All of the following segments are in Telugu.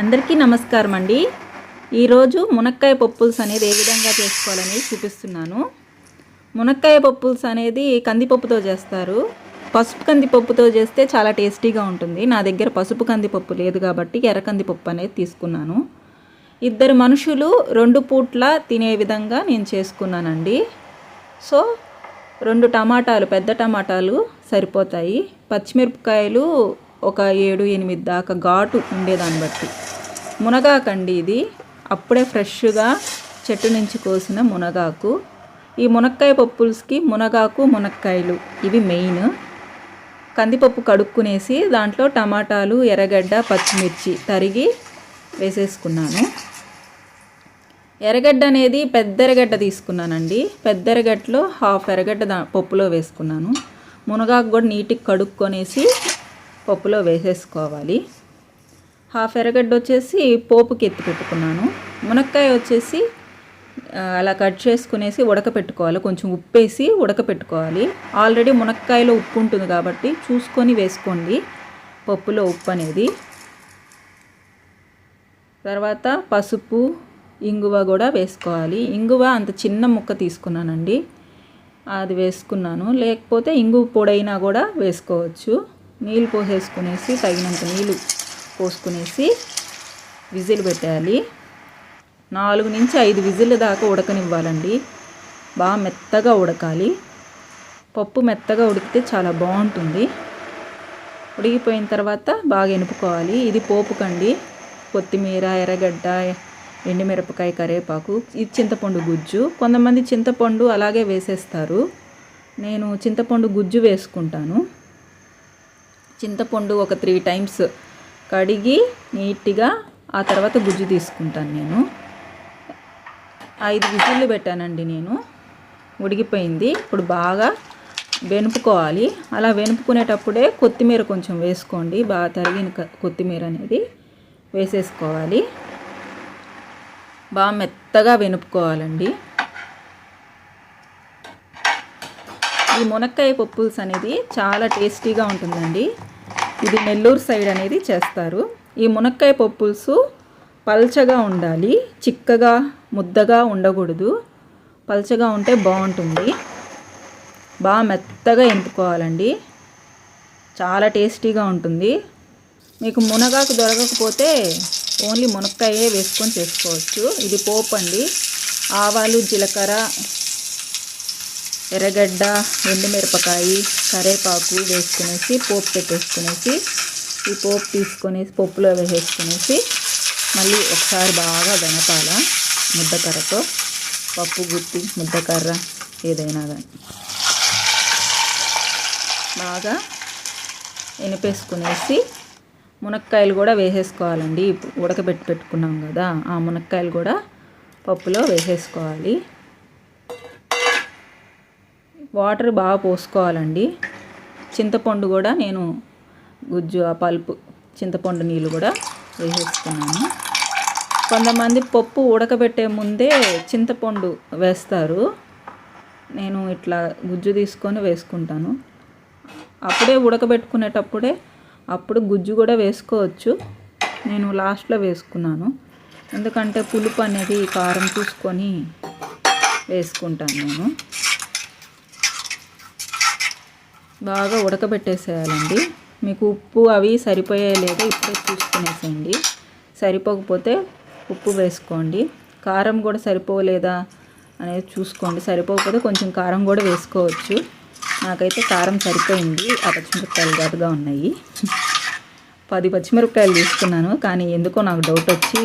అందరికీ నమస్కారం అండి. ఈరోజు మునక్కాయ పప్పుల్స్ అనేది ఏ విధంగా చేసుకోవాలని చూపిస్తున్నాను. మునక్కాయ పప్పుల్స్ అనేది కందిపప్పుతో చేస్తారు. పసుపు కందిపప్పుతో చేస్తే చాలా టేస్టీగా ఉంటుంది. నా దగ్గర పసుపు కందిపప్పు లేదు కాబట్టి ఎర్ర కందిపప్పు అనేది తీసుకున్నాను. ఇద్దరు మనుషులు రెండు పూట్ల తినే విధంగా నేను చేసుకున్నానండి. సో రెండు టమాటాలు పెద్ద టమాటాలు సరిపోతాయి. పచ్చిమిరపకాయలు ఒక ఏడు ఎనిమిది దాకా ఘాటు ఉండేదాన్ని బట్టి. మునగాకండి ఇది. అప్పుడే ఫ్రెష్గా చెట్టు నుంచి కోసిన మునగాకు. ఈ మునక్కాయ పప్పుల్స్కి మునగాకు మునక్కాయలు ఇవి మెయిన్. కందిపప్పు కడుక్కునేసి దాంట్లో టమాటాలు ఎర్రగడ్డ పచ్చిమిర్చి తరిగి వేసేసుకున్నాను. ఎర్రగడ్డ అనేది పెద్ద ఎర్రగడ్డ తీసుకున్నానండి. పెద్ద ఎర్రగడ్డలో హాఫ్ ఎర్రగడ్డ దా పప్పులో వేసుకున్నాను. మునగాకు కూడా నీటికి కడుక్కొనేసి పప్పులో వేసేసుకోవాలి. హాఫ్ ఎర్రగడ్డ వచ్చేసి పోపుకి ఎత్తి పెట్టుకున్నాను. మునక్కాయ వచ్చేసి అలా కట్ చేసుకునేసి ఉడకపెట్టుకోవాలి. కొంచెం ఉప్పేసి ఉడకపెట్టుకోవాలి. ఆల్రెడీ మునక్కాయలో ఉప్పు ఉంటుంది కాబట్టి చూసుకొని వేసుకోండి. పప్పులో ఉప్పు అనేది. తర్వాత పసుపు ఇంగువ కూడా వేసుకోవాలి. ఇంగువ అంత చిన్న ముక్క తీసుకున్నానండి. అది వేసుకున్నాను. లేకపోతే ఇంగువ పొడైనా కూడా వేసుకోవచ్చు. నీళ్ళు పోసేసుకునేసి తగినంత నీళ్ళు పోసుకునేసి విజిల్ పెట్టాలి. నాలుగు నుంచి ఐదు విజిల్ దాకా ఉడకనివ్వాలండి. బాగా మెత్తగా ఉడకాలి. పప్పు మెత్తగా ఉడికితే చాలా బాగుంటుంది. ఉడికిపోయిన తర్వాత బాగా ఎనుపుకోవాలి. ఇది పోపుకండి. కొత్తిమీర ఎర్రగడ్డ ఎండుమిరపకాయ కరివేపాకు ఇది చింతపండు గుజ్జు. కొంతమంది చింతపండు అలాగే వేసేస్తారు. నేను చింతపండు గుజ్జు వేసుకుంటాను. చింతపండు ఒక త్రీ టైమ్స్ కడిగి నీట్గా ఆ తర్వాత గుజ్జు తీసుకుంటాను నేను. ఐదు విజిల్లు పెట్టానండి నేను. ఉడికిపోయింది. ఇప్పుడు బాగా వెనుపుకోవాలి. అలా వెనుపుకునేటప్పుడే కొత్తిమీర కొంచెం వేసుకోండి. బాగా తరిగిన కొత్తిమీర అనేది వేసేసుకోవాలి. బాగా మెత్తగా వెనుపుకోవాలండి. ఈ మునక్కాయ పప్పుల్స్ అనేది చాలా టేస్టీగా ఉంటుందండి. ఇది నెల్లూరు సైడ్ అనేది చేస్తారు. ఈ మునక్కాయ పప్పులుసు పల్చగా ఉండాలి. చిక్కగా ముద్దగా ఉండకూడదు. పల్చగా ఉంటే బాగుంటుంది. బాగా మెత్తగా ఎంపుకోవాలండి చాలా టేస్టీగా ఉంటుంది. మీకు మునగాకు దొరకకపోతే ఓన్లీ మునక్కాయే వేసుకొని చేసుకోవచ్చు. ఇది పోపు అండి. ఆవాలు జీలకర్ర ఎర్రగడ్డ ఎండుమిరపకాయ కరేపాకు వేసుకునేసి పోపు పెట్టేసుకునేసి ఈ పోపు తీసుకునేసి పప్పులో వేసేసుకునేసి మళ్ళీ ఒకసారి బాగా వెనపాల ముద్దకర్రతో పప్పు గుత్తి ముద్దకర్ర ఏదైనా కానీ బాగా ఎనిపేసుకునేసి మునక్కాయలు కూడా వేసేసుకోవాలండి. ఉడకబెట్టి పెట్టుకున్నాం కదా ఆ మునక్కాయలు కూడా పప్పులో వేసేసుకోవాలి. వాటర్ బాగా పోసుకోవాలండి. చింతపండు కూడా నేను గుజ్జు ఆ పల్పు చింతపండు నీళ్ళు కూడా వేసేసుకున్నాను కొంతమంది పప్పు ఉడకబెట్టే ముందే చింతపండు వేస్తారు. నేను ఇట్లా గుజ్జు తీసుకొని వేసుకుంటాను. అప్పుడే ఉడకబెట్టుకునేటప్పుడే అప్పుడు గుజ్జు కూడా వేసుకోవచ్చు. నేను లాస్ట్లో వేసుకున్నాను. ఎందుకంటే పులుపు అనేది కారం చూసుకొని వేసుకుంటాను నేను. బాగా ఉడకబెట్టేసేయాలండి. మీకు ఉప్పు అవి సరిపోయే లేదా ఇప్పుడే చూసుకునేసేయండి. సరిపోకపోతే ఉప్పు వేసుకోండి. కారం కూడా సరిపోలేదా అనేది చూసుకోండి. సరిపోకపోతే కొంచెం కారం కూడా వేసుకోవచ్చు. నాకైతే కారం సరిపోయింది. ఆ పచ్చిమిరపకాయలు ఘాటుగా ఉన్నాయి. పది పచ్చిమిరపకాయలు తీసుకున్నాను కానీ ఎందుకో నాకు డౌట్ వచ్చి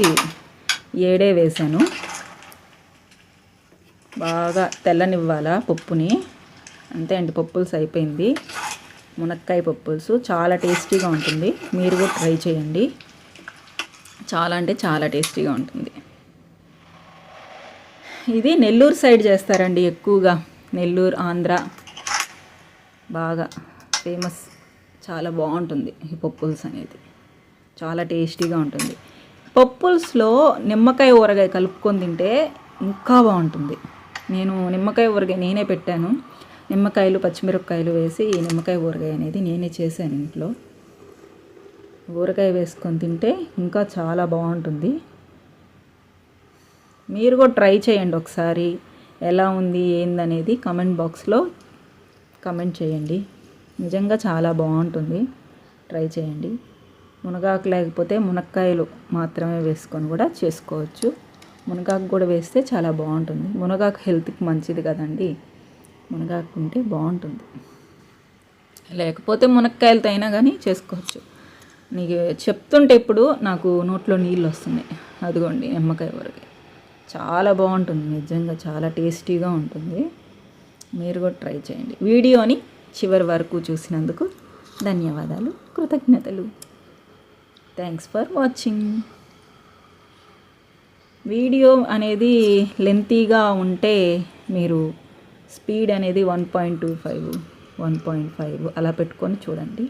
ఏడే వేశాను. బాగా తెల్లనివ్వాలా పప్పుని? అంతే అండి పప్పుల్స్ అయిపోయింది మునక్కాయ పప్పుల్స్ చాలా టేస్టీగా ఉంటుంది. మీరు కూడా ట్రై చేయండి. చాలా అంటే చాలా టేస్టీగా ఉంటుంది. ఇది నెల్లూరు సైడ్ చేస్తారండి ఎక్కువగా. నెల్లూరు ఆంధ్ర బాగా ఫేమస్ చాలా బాగుంటుంది ఈ పప్పుల్స్ అనేది. చాలా టేస్టీగా ఉంటుంది. పప్పుల్స్లో నిమ్మకాయ ఊరగాయ కలుపుకొని తింటే ఇంకా బాగుంటుంది. నేను నిమ్మకాయ ఊరగాయ నేనే పెట్టాను. నిమ్మకాయలు పచ్చిమిరపకాయలు వేసి ఈ నిమ్మకాయ ఊరగాయ అనేది నేనే చేశాను ఇంట్లో. ఊరగాయ వేసుకొని తింటే ఇంకా చాలా బాగుంటుంది. మీరు కూడా ట్రై చేయండి ఒకసారి. ఎలా ఉంది ఏందనేది కమెంట్ బాక్స్లో కమెంట్ చేయండి. నిజంగా చాలా బాగుంటుంది. ట్రై చేయండి. మునగాకు లేకపోతే మునక్కాయలు మాత్రమే వేసుకొని కూడా చేసుకోవచ్చు. మునగాకు కూడా వేస్తే చాలా బాగుంటుంది. మునగాకు హెల్త్కి మంచిది కదండి. మునగాకు ఉంటే బాగుంటుంది. లేకపోతే మునక్కాయలతో అయినా కానీ చేసుకోవచ్చు. నీకు చెప్తుంటే ఇప్పుడు నాకు నోట్లో నీళ్ళు వస్తున్నాయి. అదిగోండి నిమ్మకాయ వరకు. చాలా బాగుంటుంది. నిజంగా చాలా టేస్టీగా ఉంటుంది. మీరు కూడా ట్రై చేయండి. వీడియోని చివరి వరకు చూసినందుకు ధన్యవాదాలు. కృతజ్ఞతలు. Thanks for watching. వీడియో అనేది లెంతీగా ఉంటే మీరు స్పీడ్ అనేది one point two five one point five అలా పెట్టుకొని చూడండి.